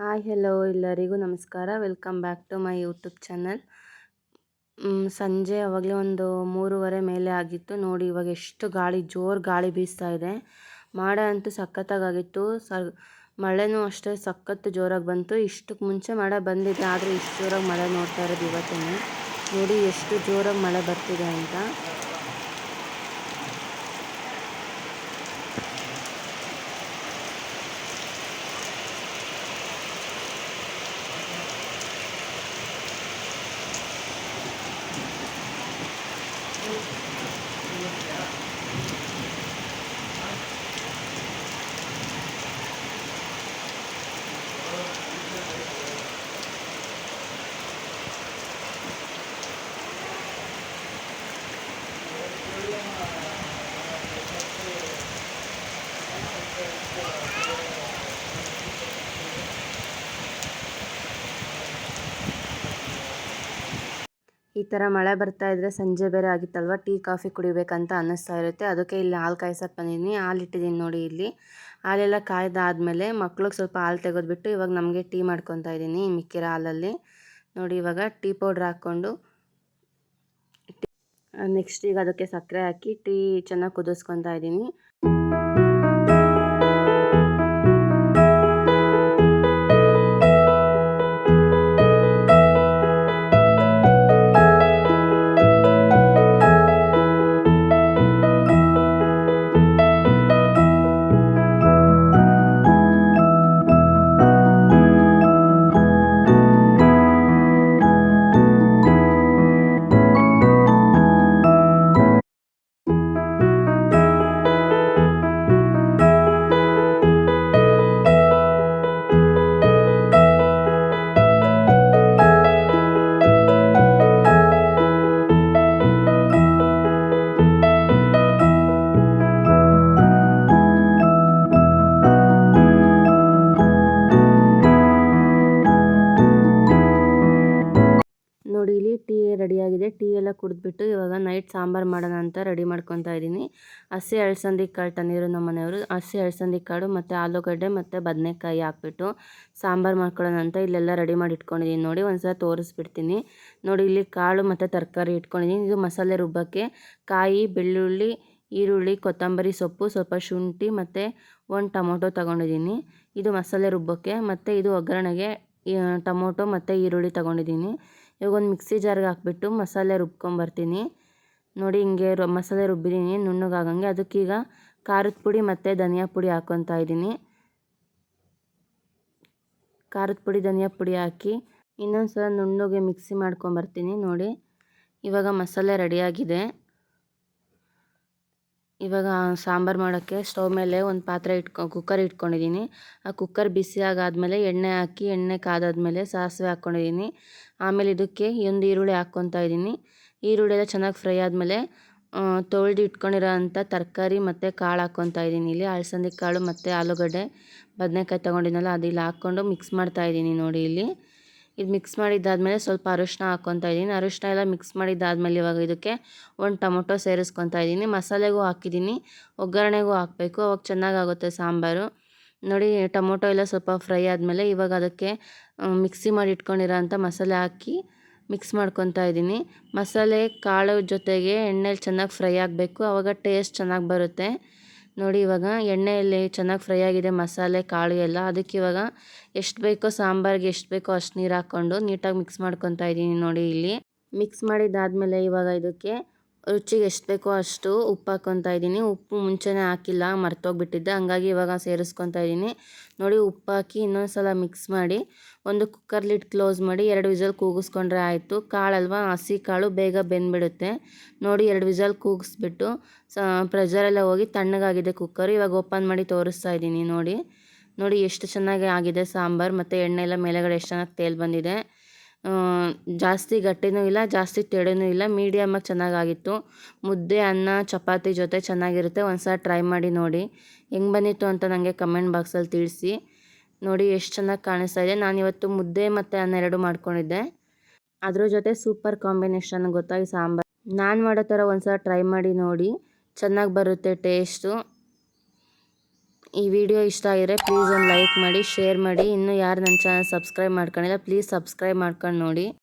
Hi hello ಎಲ್ಲರಿಗೂ ನಮಸ್ಕಾರ. Welcome back to my YouTube channel ಸಂಜೆ ಅವಾಗಲೇ ಒಂದು ಮೂರುವರೆ ಮೇಲೆ ಆಗಿತ್ತು. ನೋಡಿ, ಇವಾಗ ಎಷ್ಟು ಗಾಳಿ, ಜೋರು ಗಾಳಿ ಬೀಸ್ತಾ ಇದೆ. ಮಾಡ ಅಂತೂ ಸಖತ್ತಾಗಿತ್ತು ಸ ಮಳೆನೂ ಅಷ್ಟೇ ಸಖತ್ತು ಜೋರಾಗಿ ಬಂತು. ಇಷ್ಟಕ್ಕೆ ಮುಂಚೆ ಮಳೆ ಬಂದಿದೆ ಆದರೆ ಇಷ್ಟು ಜೋರಾಗಿ ಮಳೆ ನೋಡ್ತಾ ಇರೋದು ಇವತ್ತೇ ನೋಡಿ, ಎಷ್ಟು ಜೋರಾಗಿ ಮಳೆ ಬರ್ತಿದೆ ಅಂತ. ಈ ಥರ ಮಳೆ ಬರ್ತಾ ಇದ್ರೆ ಸಂಜೆ ಬೇರೆ ಆಗಿತ್ತಲ್ವ? ಟೀ, ಕಾಫಿ ಕುಡಿಬೇಕಂತ ಅನ್ನಿಸ್ತಾ ಇರುತ್ತೆ. ಅದಕ್ಕೆ ಇಲ್ಲಿ ಹಾಲು ಕಾಯ್ಸಕ್ಕೆ ಬಂದಿದ್ದೀನಿ. ಹಾಲು ಇಟ್ಟಿದ್ದೀನಿ ನೋಡಿ ಇಲ್ಲಿ. ಹಾಲೆಲ್ಲ ಕಾಯ್ದಾದ್ಮೇಲೆ ಮಕ್ಳಿಗೆ ಸ್ವಲ್ಪ ಹಾಲು ತೆಗೆದ್ಬಿಟ್ಟು ಇವಾಗ ನಮಗೆ ಟೀ ಮಾಡ್ಕೊತಾ ಇದ್ದೀನಿ ಮಿಕ್ಕಿರೋ ಹಾಲಲ್ಲಿ. ನೋಡಿ ಇವಾಗ ಟೀ ಪೌಡ್ರ್ ಹಾಕ್ಕೊಂಡು ನೆಕ್ಸ್ಟ್ ಈಗ ಅದಕ್ಕೆ ಸಕ್ಕರೆ ಹಾಕಿ ಟೀ ಚೆನ್ನಾಗಿ ಕುದಿಸ್ಕೊತಾ ಇದ್ದೀನಿ. ಎಲ್ಲ ಕುಡಿದ್ಬಿಟ್ಟು ಇವಾಗ ನೈಟ್ ಸಾಂಬಾರು ಮಾಡೋಣ ಅಂತ ರೆಡಿ ಮಾಡ್ಕೊತಾ ಇದ್ದೀನಿ. ಹಸಿ ಅಳಸಂದಿ ಕಾಳು ತಂದಿರು ನಮ್ಮ ಮನೆಯವರು. ಹಸಿ ಅಳಸಂದಿ ಕಾಳು ಮತ್ತು ಆಲೂಗಡ್ಡೆ ಮತ್ತು ಬದನೆಕಾಯಿ ಹಾಕ್ಬಿಟ್ಟು ಸಾಂಬಾರು ಮಾಡ್ಕೊಳ್ಳೋಣ ಅಂತ ಇಲ್ಲೆಲ್ಲ ರೆಡಿ ಮಾಡಿ ಇಟ್ಕೊಂಡಿದ್ದೀನಿ ನೋಡಿ ಒಂದ್ಸಲ ತೋರಿಸ್ಬಿಡ್ತೀನಿ. ನೋಡಿ ಇಲ್ಲಿ ಕಾಳು ಮತ್ತು ತರಕಾರಿ ಇಟ್ಕೊಂಡಿದ್ದೀನಿ ಇದು ಮಸಾಲೆ ರುಬ್ಬಕ್ಕೆ ಕಾಯಿ, ಬೆಳ್ಳುಳ್ಳಿ, ಈರುಳ್ಳಿ, ಕೊತ್ತಂಬರಿ ಸೊಪ್ಪು, ಸ್ವಲ್ಪ ಶುಂಠಿ ಮತ್ತು ಒಂದು ಟೊಮೊಟೊ ತೊಗೊಂಡಿದ್ದೀನಿ ಇದು ಮಸಾಲೆ ರುಬ್ಬಕ್ಕೆ ಮತ್ತು ಇದು ಒಗ್ಗರಣೆಗೆ ಟೊಮೊಟೊ ಮತ್ತು ಈರುಳ್ಳಿ ತೊಗೊಂಡಿದ್ದೀನಿ ಇವಾಗ ಒಂದು ಮಿಕ್ಸಿ ಜಾರ್ಗೆ ಹಾಕ್ಬಿಟ್ಟು ಮಸಾಲೆ ರುಬ್ಕೊಂಬರ್ತೀನಿ. ನೋಡಿ ಹಿಂಗೆ ರು, ಮಸಾಲೆ ರುಬ್ಬಿದ್ದೀನಿ, ನುಣ್ಣಗಾಗಂಗೆ. ಅದಕ್ಕೀಗ ಖಾರದ ಪುಡಿ ಮತ್ತು ಧನಿಯಾ ಪುಡಿ ಹಾಕ್ಕೊತಾ ಇದ್ದೀನಿ. ಖಾರದ ಪುಡಿ, ಧನಿಯಾ ಪುಡಿ ಹಾಕಿ ಇನ್ನೊಂದು ಸಲ ನುಣ್ಣಗೆ ಮಿಕ್ಸಿ ಮಾಡ್ಕೊಂಬರ್ತೀನಿ ನೋಡಿ. ಇವಾಗ ಮಸಾಲೆ ರೆಡಿಯಾಗಿದೆ. ಇವಾಗ ಸಾಂಬಾರು ಮಾಡೋಕ್ಕೆ ಸ್ಟವ್ ಮೇಲೆ ಒಂದು ಪಾತ್ರೆ ಇಟ್ಕೊ, ಕುಕ್ಕರ್ ಇಟ್ಕೊಂಡಿದ್ದೀನಿ. ಆ ಕುಕ್ಕರ್ ಬಿಸಿ ಆಗಾದಮೇಲೆ ಎಣ್ಣೆ ಹಾಕಿ, ಎಣ್ಣೆ ಕಾದಾದಮೇಲೆ ಸಾಸಿವೆ ಹಾಕ್ಕೊಂಡಿದ್ದೀನಿ. ಆಮೇಲೆ ಇದಕ್ಕೆ ಒಂದು ಈರುಳ್ಳಿ ಹಾಕ್ಕೊತಾ ಇದ್ದೀನಿ. ಈರುಳ್ಳಿ ಎಲ್ಲ ಚೆನ್ನಾಗಿ ಫ್ರೈ ಆದಮೇಲೆ ತೊಳೆದು ಇಟ್ಕೊಂಡಿರೋ ಅಂಥ ತರಕಾರಿ ಮತ್ತು ಕಾಳು ಹಾಕ್ಕೊತಾ ಇದ್ದೀನಿ. ಇಲ್ಲಿ ಅಲಸಂದೆ ಕಾಳು ಮತ್ತು ಆಲೂಗಡ್ಡೆ, ಬದನೆಕಾಯಿ ತೊಗೊಂಡಿದ್ನಲ್ಲ ಅದು ಇಲ್ಲಿ ಹಾಕ್ಕೊಂಡು ಮಿಕ್ಸ್ ಮಾಡ್ತಾ ಇದ್ದೀನಿ ನೋಡಿ ಇಲ್ಲಿ. ಇದು ಮಿಕ್ಸ್ ಮಾಡಿದ್ದಾದಮೇಲೆ ಸ್ವಲ್ಪ ಅರಿಶಿನ ಹಾಕ್ಕೊತಾ ಇದ್ದೀನಿ. ಅರಿಶಿನ ಎಲ್ಲ ಮಿಕ್ಸ್ ಮಾಡಿದ್ದಾದಮೇಲೆ ಇವಾಗ ಇದಕ್ಕೆ ಒಂದು ಟೊಮೊಟೊ ಸೇರಿಸ್ಕೊತಾ ಇದ್ದೀನಿ. ಮಸಾಲೆಗೂ ಹಾಕಿದ್ದೀನಿ. ಒಗ್ಗರಣೆಗೂ ಹಾಕಬೇಕು. ಅವಾಗ ಚೆನ್ನಾಗಾಗುತ್ತೆ ಸಾಂಬಾರು. ನೋಡಿ, ಟೊಮೊಟೊ ಎಲ್ಲ ಸ್ವಲ್ಪ ಫ್ರೈ ಆದಮೇಲೆ ಇವಾಗ ಅದಕ್ಕೆ ಮಿಕ್ಸಿ ಮಾಡಿ ಇಟ್ಕೊಂಡಿರೋಂಥ ಮಸಾಲೆ ಹಾಕಿ ಮಿಕ್ಸ್ ಮಾಡ್ಕೊತಾ ಇದ್ದೀನಿ. ಮಸಾಲೆ, ಕಾಳು ಜೊತೆಗೆ ಎಣ್ಣೆಲಿ ಚೆನ್ನಾಗಿ ಫ್ರೈ ಆಗಬೇಕು. ಆವಾಗ ಟೇಸ್ಟ್ ಚೆನ್ನಾಗಿ ಬರುತ್ತೆ. ನೋಡಿ, ಇವಾಗ ಎಣ್ಣೆಯಲ್ಲಿ ಚೆನ್ನಾಗಿ ಫ್ರೈ ಆಗಿದೆ, ಮಸಾಲೆ, ಕಾಳು ಎಲ್ಲ. ಅದಕ್ಕೆ ಇವಾಗ ಎಷ್ಟು ಬೇಕೋ ಸಾಂಬಾರಿಗೆ ಎಷ್ಟು ಬೇಕೋ ಅಷ್ಟು ನೀರು ಹಾಕ್ಕೊಂಡು ನೀಟಾಗಿ ಮಿಕ್ಸ್ ಮಾಡ್ಕೊತಾ ಇದ್ದೀನಿ ನೋಡಿ ಇಲ್ಲಿ. ಮಿಕ್ಸ್ ಮಾಡಿದ್ದಾದಮೇಲೆ ಇವಾಗ ಇದಕ್ಕೆ ರುಚಿಗೆ ಎಷ್ಟು ಬೇಕೋ ಅಷ್ಟು ಉಪ್ಪು ಹಾಕ್ಕೊತಾ ಇದ್ದೀನಿ. ಉಪ್ಪು ಮುಂಚೆನೇ ಹಾಕಿಲ್ಲ ಮರ್ತೋಗ್ಬಿಟ್ಟಿದ್ದೆ ಹಂಗಾಗಿ ಇವಾಗ ಸೇರಿಸ್ಕೊತಾ ಇದ್ದೀನಿ. ನೋಡಿ ಉಪ್ಪು ಹಾಕಿ ಇನ್ನೊಂದು ಸಲ ಮಿಕ್ಸ್ ಮಾಡಿ ಒಂದು ಕುಕ್ಕರ್ ಲಿಡ್ ಕ್ಲೋಸ್ ಮಾಡಿ ಎರಡು ವಿಸಲ್ ಕೂಗಿಸ್ಕೊಂಡ್ರೆ ಆಯಿತು. ಕಾಳಲ್ವಾ? ಹಸಿ ಕಾಳು ಬೇಗ ಬೆಂದ್ಬಿಡುತ್ತೆ. ನೋಡಿ, ಎರಡು ವಿಸಲ್ ಕೂಗಿಸ್ಬಿಟ್ಟು ಸ, ಪ್ರೆಷರೆಲ್ಲ ಹೋಗಿ ತಣ್ಣಗಾಗಿದೆ ಕುಕ್ಕರು. ಇವಾಗ ಓಪನ್ ಮಾಡಿ ತೋರಿಸ್ತಾ ಇದ್ದೀನಿ ನೋಡಿ. ನೋಡಿ, ಎಷ್ಟು ಚೆನ್ನಾಗಿ ಆಗಿದೆ ಸಾಂಬಾರು. ಮತ್ತು ಎಣ್ಣೆ ಎಲ್ಲ ಮೇಲೆಗಡೆ ಎಷ್ಟು ಚೆನ್ನಾಗಿ ತೇಲ್ ಬಂದಿದೆ. ಜಾಸ್ತಿ ಗಟ್ಟಿನೂ ಇಲ್ಲ, ಜಾಸ್ತಿ ತೆಳುನೂ ಇಲ್ಲ. ಮೀಡಿಯಮಾಗಿ ಚೆನ್ನಾಗಾಗಿತ್ತು. ಮುದ್ದೆ, ಅನ್ನ, ಚಪಾತಿ ಜೊತೆ ಚೆನ್ನಾಗಿರುತ್ತೆ. ಒಂದು ಸಲ ಟ್ರೈ ಮಾಡಿ ನೋಡಿ. ಹೆಂಗೆ ಬಂದಿತ್ತು ಅಂತ ನನಗೆ ಕಮೆಂಟ್ ಬಾಕ್ಸಲ್ಲಿ ತಿಳಿಸಿ. ನೋಡಿ ಎಷ್ಟು ಚೆನ್ನಾಗಿ ಕಾಣಿಸ್ತಾ ಇದೆ. ನಾನಿವತ್ತು ಮುದ್ದೆ ಮತ್ತು ಅನ್ನ ಎರಡು ಮಾಡ್ಕೊಂಡಿದ್ದೆ. ಅದ್ರ ಜೊತೆ ಸೂಪರ್ ಕಾಂಬಿನೇಷನ್ ಗೊತ್ತಾಗಿ ಸಾಂಬಾರು. ನಾನು ಮಾಡೋ ಥರ ಒಂದು ಸಲ ಟ್ರೈ ಮಾಡಿ ನೋಡಿ. ಚೆನ್ನಾಗಿ ಬರುತ್ತೆ ಟೇಸ್ಟು ಈ ವಿಡಿಯೋ ಇಷ್ಟ ಆಗಿದ್ರೆ ಪ್ಲೀಸ್ ಒಂದು ಲೈಕ್ ಮಾಡಿ ಶೇರ್ ಮಾಡಿ. ಇನ್ನೂ ಯಾರು ನನ್ನ ಚಾನಲ್ ಸಬ್ಸ್ಕ್ರೈಬ್ ಮಾಡ್ಕೊಂಡಿಲ್ಲ ಪ್ಲೀಸ್ ಸಬ್ಸ್ಕ್ರೈಬ್ ಮಾಡ್ಕೊಂಡು ನೋಡಿ.